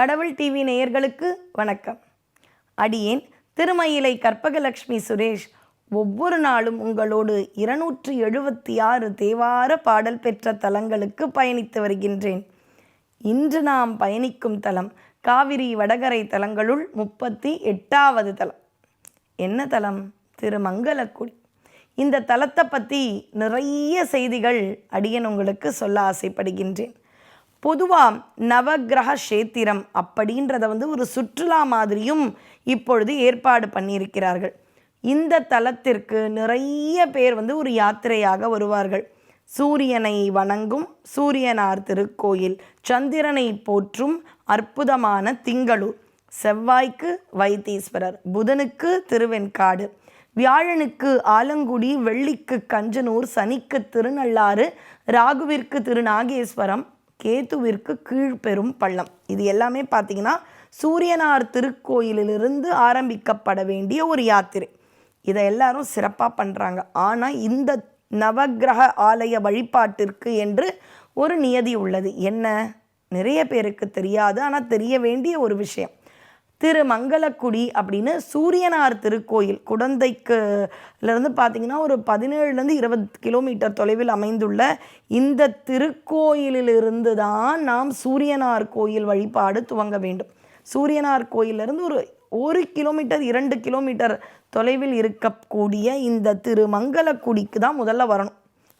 கடவுள் டிவி நேயர்களுக்கு வணக்கம். அடியேன் திருமயிலை கற்பகலட்சுமி சுரேஷ் ஒவ்வொரு நாளும் உங்களோடு இருநூற்றி எழுபத்தி ஆறு தேவார பாடல் பெற்ற தலங்களுக்கு பயணித்து வருகின்றேன். இன்று நாம் பயணிக்கும் தலம் காவிரி வடகரை தலங்களுள் முப்பத்தி எட்டாவது தலம். என்ன தலம்? திருமங்கலக்குடி. இந்த தலத்தை பற்றி நிறைய செய்திகள் அடியன் உங்களுக்கு சொல்ல ஆசைப்படுகின்றேன். பொதுவாக நவக்கிரக கஷேத்திரம் அப்படின்றத வந்து ஒரு சுற்றுலா மாதிரியும் இப்பொழுது ஏற்பாடு பண்ணியிருக்கிறார்கள். இந்த தலத்திற்கு நிறைய பேர் வந்து ஒரு யாத்திரையாக வருவார்கள். சூரியனை வணங்கும் சூரியனார் திருக்கோயில் சந்திரனை போற்றும் அற்புதமான திங்களூர். செவ்வாய்க்கு வைத்தீஸ்வரர் புதனுக்கு திருவெண்காடு வியாழனுக்கு ஆலங்குடி வெள்ளிக்கு கஞ்சனூர் சனிக்கு திருநள்ளாறு ராகுவிற்கு திருநாகேஸ்வரம் கேத்துவிற்கு கீழ்பெரும் பள்ளம். இது எல்லாமே பார்த்தீங்கன்னா சூரியனார் திருக்கோயிலிலிருந்து ஆரம்பிக்கப்பட வேண்டிய ஒரு யாத்திரை. இதை எல்லாரும் சிறப்பாக பண்ணுறாங்க ஆனால் இந்த நவக்கிரக ஆலய வழிபாட்டிற்கு என்று ஒரு நியதி உள்ளது. என்ன? நிறைய பேருக்கு தெரியாது. ஆனால் தெரிய வேண்டிய ஒரு விஷயம். திருமங்கலக்குடி அப்படின்னு சூரியனார் திருக்கோயில் குடந்தைக்குலேருந்து பார்த்தீங்கன்னா ஒரு பதினேழுலேருந்து இருபது கிலோமீட்டர் தொலைவில் அமைந்துள்ள இந்த திருக்கோயிலிலிருந்து தான் நாம் சூரியனார் கோயில் வழிபாடு துவங்க வேண்டும். சூரியனார் கோயிலிருந்து ஒரு ஒரு கிலோமீட்டர் இரண்டு கிலோமீட்டர் தொலைவில் இருக்கக்கூடிய இந்த திருமங்கலக்குடிக்கு தான் முதல்ல வரணும்.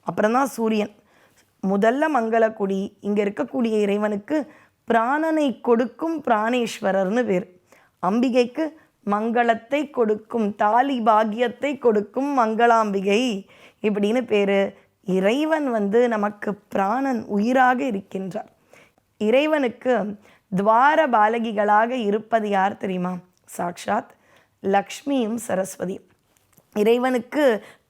அப்புறம் தான் சூரியன். முதல்ல மங்களக்குடி இங்கே இருக்கக்கூடிய இறைவனுக்கு பிராணனை கொடுக்கும் பிராணேஸ்வரர்னு பேர். அம்பிகைக்கு மங்களத்தை கொடுக்கும் தாலி பாகியத்தை கொடுக்கும் மங்களாம்பிகை. இப்படின்னு பேர். இறைவன் வந்து நமக்கு பிராணன் உயிராக இருக்கின்றார். இறைவனுக்கு துவார பாலகிகளாக இருப்பது யார் தெரியுமா? சாக்ஷாத் லக்ஷ்மியும் சரஸ்வதியும். இறைவனுக்கு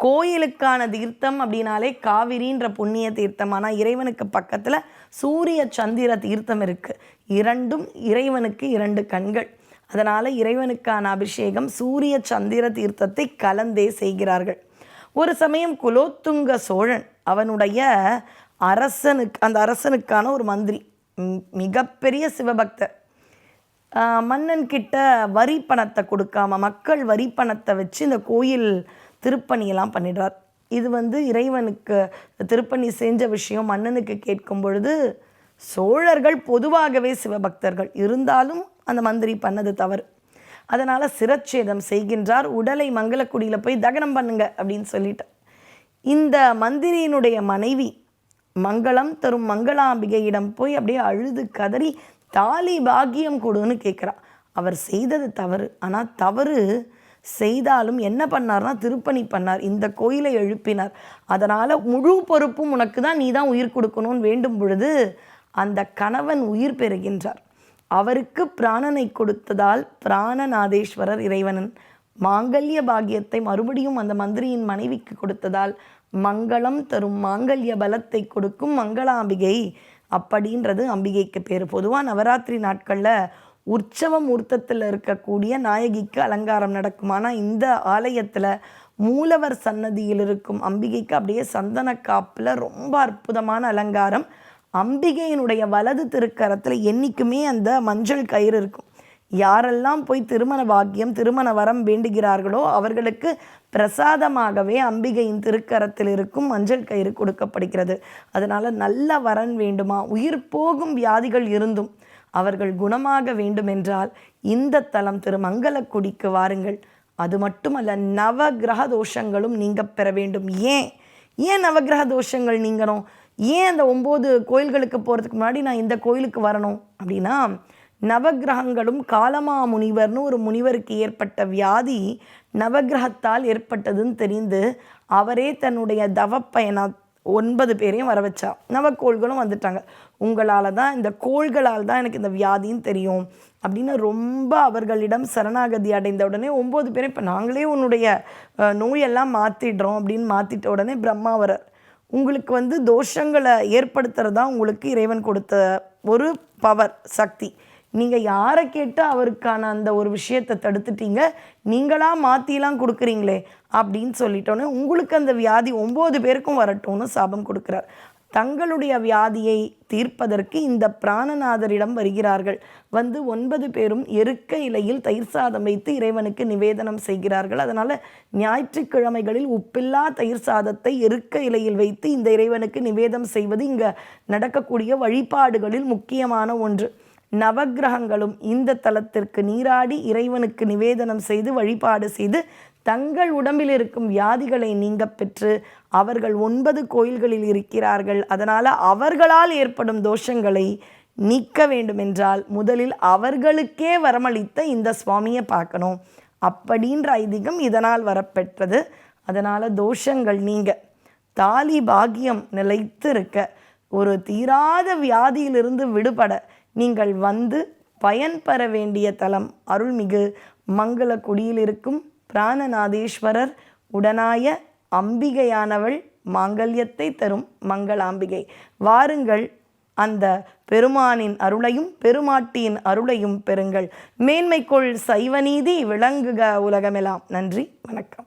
கோயிலுக்கான தீர்த்தம் அப்படின்னாலே காவிரின்ற புண்ணிய தீர்த்தம். ஆனால் இறைவனுக்கு பக்கத்தில் சூரிய சந்திர தீர்த்தம் இருக்குது இரண்டும் இறைவனுக்கு இரண்டு கண்கள். அதனால் இறைவனுக்கான அபிஷேகம் சூரிய சந்திர தீர்த்தத்தை கலந்தே செய்கிறார்கள். ஒரு சமயம் குலோத்துங்க சோழன் அவனுடைய அரசனுக்கு அந்த அரசனுக்கான ஒரு மந்திரி மிகப்பெரிய சிவபக்தர். மன்னன் கிட்ட வரி பணத்தை கொடுக்காம மக்கள் வரி பணத்தை வச்சு இந்த கோயில் திருப்பணியெல்லாம் பண்ணிடுறார். இது வந்து இறைவனுக்கு திருப்பணி செஞ்ச விஷயம் மன்னனுக்கு கேட்கும் பொழுது சோழர்கள் பொதுவாகவே சிவபக்தர்கள். இருந்தாலும் அந்த மந்திரி பண்ணது தவறு. அதனால் சிரச்சேதம் செய்கின்றார். உடலை மங்களக்குடியில் போய் தகனம் பண்ணுங்க அப்படின்னு சொல்லிட்டார் இந்த மந்திரியினுடைய மனைவி மங்களம் தரும் மங்களாம்பிகையிடம் போய் அப்படியே அழுது கதறி தாலி பாக்கியம் கொடுன்னு கேட்குறா அவர் செய்தது தவறு. ஆனால் தவறு செய்தாலும் என்ன பண்ணார்னா திருப்பணி பண்ணார். இந்த கோயிலை எழுப்பினார். அதனால் முழு பொறுப்பும் உனக்கு தான் நீ தான் உயிர் கொடுக்கணும்னு வேண்டும் பொழுது அந்த கணவன் உயிர் பெறுகின்றார். அவருக்கு பிராணனை கொடுத்ததால் பிராணநாதேஸ்வரர் இறைவனன் மாங்கல்ய பாகியத்தை மறுபடியும் அந்த மந்திரியின் மனைவிக்கு கொடுத்ததால் மங்களம் தரும் மாங்கல்ய பலத்தை கொடுக்கும் மங்களாம்பிகை. அப்படின்றது அம்பிகைக்கு பேர். பொதுவாக நவராத்திரி நாட்களில் உற்சவ மூர்த்தத்தில் இருக்கக்கூடிய நாயகிக்கு அலங்காரம் நடக்கும். ஆனால் இந்த ஆலயத்தில் மூலவர் சன்னதியில் இருக்கும் அம்பிகைக்கு அப்படியே சந்தன காப்பில் ரொம்ப அற்புதமான அலங்காரம். அம்பிகையினுடைய வலது திருக்கரத்தில் என்றைக்குமே அந்த மஞ்சள் கயிறு இருக்கும். யாரெல்லாம் போய் திருமண பாக்கியம் திருமண வரம் வேண்டுகிறார்களோ அவர்களுக்கு பிரசாதமாகவே அம்பிகையின் திருக்கரத்தில் இருக்கும் மஞ்சள் கயிறு கொடுக்கப்படுகிறது. அதனால் நல்ல வரன் வேண்டுமா? உயிர் போகும் வியாதிகள் இருந்தும் அவர்கள் குணமாக வேண்டுமென்றால் இந்த தலம் திருமங்கலக்குடிக்கு வாருங்கள். அது மட்டுமல்ல நவ கிரக தோஷங்களும் நீங்க பெற வேண்டும். ஏன்? ஏன் நவகிரக தோஷங்கள் நீங்கணும்? ஏன் அந்த ஒம்பது கோயில்களுக்கு போகிறதுக்கு முன்னாடி நான் இந்த கோயிலுக்கு வரணும்? அப்படின்னா நவகிரகங்களும் காலமா முனிவர்னு ஒரு முனிவருக்கு ஏற்பட்ட வியாதி நவகிரகத்தால் ஏற்பட்டதுன்னு தெரிந்து அவரே தன்னுடைய தவப்பயணா ஒன்பது பேரையும் வர வச்சா. நவக்கோள்களும் வந்துட்டாங்க. உங்களால் தான் இந்த கோள்களால் தான் எனக்கு இந்த வியாதின்னு தெரியும். அப்படின்னு ரொம்ப அவர்களிடம் சரணாகதி அடைந்த உடனே ஒம்பது பேரும் இப்போ நாங்களே உன்னுடைய நோயெல்லாம் மாற்றிடுறோம் அப்படின்னு மாற்றிட்ட உடனே பிரம்மாவரர் உங்களுக்கு வந்து தோஷங்களை ஏற்படுத்துறது தான் உங்களுக்கு இறைவன் கொடுத்த ஒரு பவர் சக்தி. நீங்கள் யாரை கேட்டு அவருக்கான அந்த ஒரு விஷயத்தை தடுத்துட்டீங்க? நீங்களாக மாற்றிலாம் கொடுக்குறீங்களே? அப்படின்னு சொல்லிட்டோன்னே உங்களுக்கு அந்த வியாதி ஒம்பது பேருக்கும் வரட்டும்னு சாபம் கொடுக்குறார். தங்களுடைய வியாதியை தீர்ப்பதற்கு இந்த பிராணநாதரிடம் வருகிறார்கள். வந்து ஒன்பது பேரும் எருக்க இலையில் தயிர் சாதம் வைத்து இறைவனுக்கு நிவேதனம் செய்கிறார்கள். அதனால் ஞாயிற்றுக்கிழமைகளில் உப்பில்லா தயிர் சாதத்தை எருக்க இலையில் வைத்து இந்த இறைவனுக்கு நிவேதம் செய்வது இங்கே நடக்கக்கூடிய வழிபாடுகளில் முக்கியமான ஒன்று. நவக்கிரகங்களும் இந்த தலத்திற்கு நீராடி இறைவனுக்கு நிவேதனம் செய்து வழிபாடு செய்து தங்கள் உடம்பில் இருக்கும் வியாதிகளை நீங்க பெற்று அவர்கள் ஒன்பது கோயில்களில் இருக்கிறார்கள். அதனால் அவர்களால் ஏற்படும் தோஷங்களை நீக்க வேண்டுமென்றால் முதலில் அவர்களுக்கே வரமளித்த இந்த சுவாமியை பார்க்கணும். அப்படின்ற ஐதீகம் இதனால் வரப்பெற்றது. அதனால் தோஷங்கள் நீங்க. தாலி பாகியம் நிலைத்து இருக்க ஒரு தீராத வியாதியிலிருந்து விடுபட நீங்கள் வந்து பயன்பெற வேண்டிய தலம் அருள்மிகு மங்களக்குடியில் இருக்கும் பிராணநாதேஸ்வரர் உடனாய அம்பிகையானவள் மாங்கல்யத்தை தரும் மங்களாம்பிகை. வாருங்கள் அந்த பெருமானின் அருளையும் பெருமாட்டியின் அருளையும் பெறுங்கள். மேன்மைக்குள் சைவநீதி விளங்குக உலகமெல்லாம் நன்றி வணக்கம்.